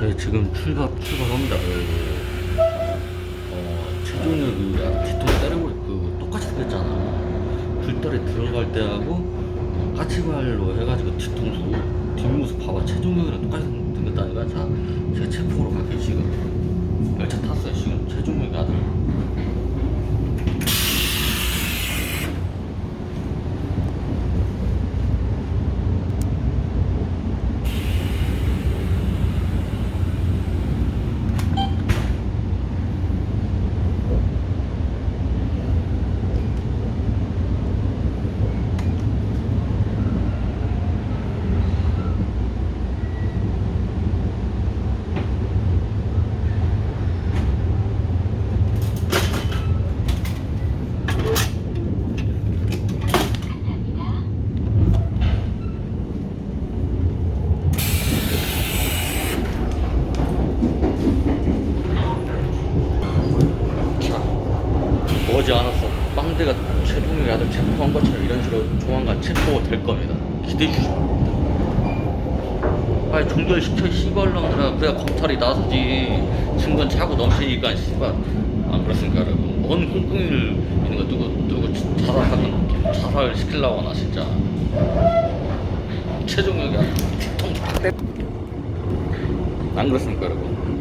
지금 출발 출발합니다. 그, 어 최종혁이 뒤통 때리고 그 똑같이 생겼잖아. 불달에 들어갈 때하고 까치발로 해가지고 뒤통수 뒷모습 봐봐 최종혁이랑 똑같이 생겼다니까. 자 제가 체포로 갈게 지금 열차 탔어요 지금 최종혁이 아들. 자, 머지 않았어. 빵대가 최종의 아들 체포한 것처럼 이런 식으로 조만간 체포될 겁니다. 기대해 바랍니다. 빨리 종결시켜, 씨발놈들아. 그래야 검찰이 나서지. 증거는 차고 넘치니까, 씨발. 안 그렇습니까, 여러분? 뭔 꿍꿍이를 있는 거 누구, 누구 자살하는, 자살 시키려고 하나, 진짜. 최종혁이. 안 그렇습니까, 여러분?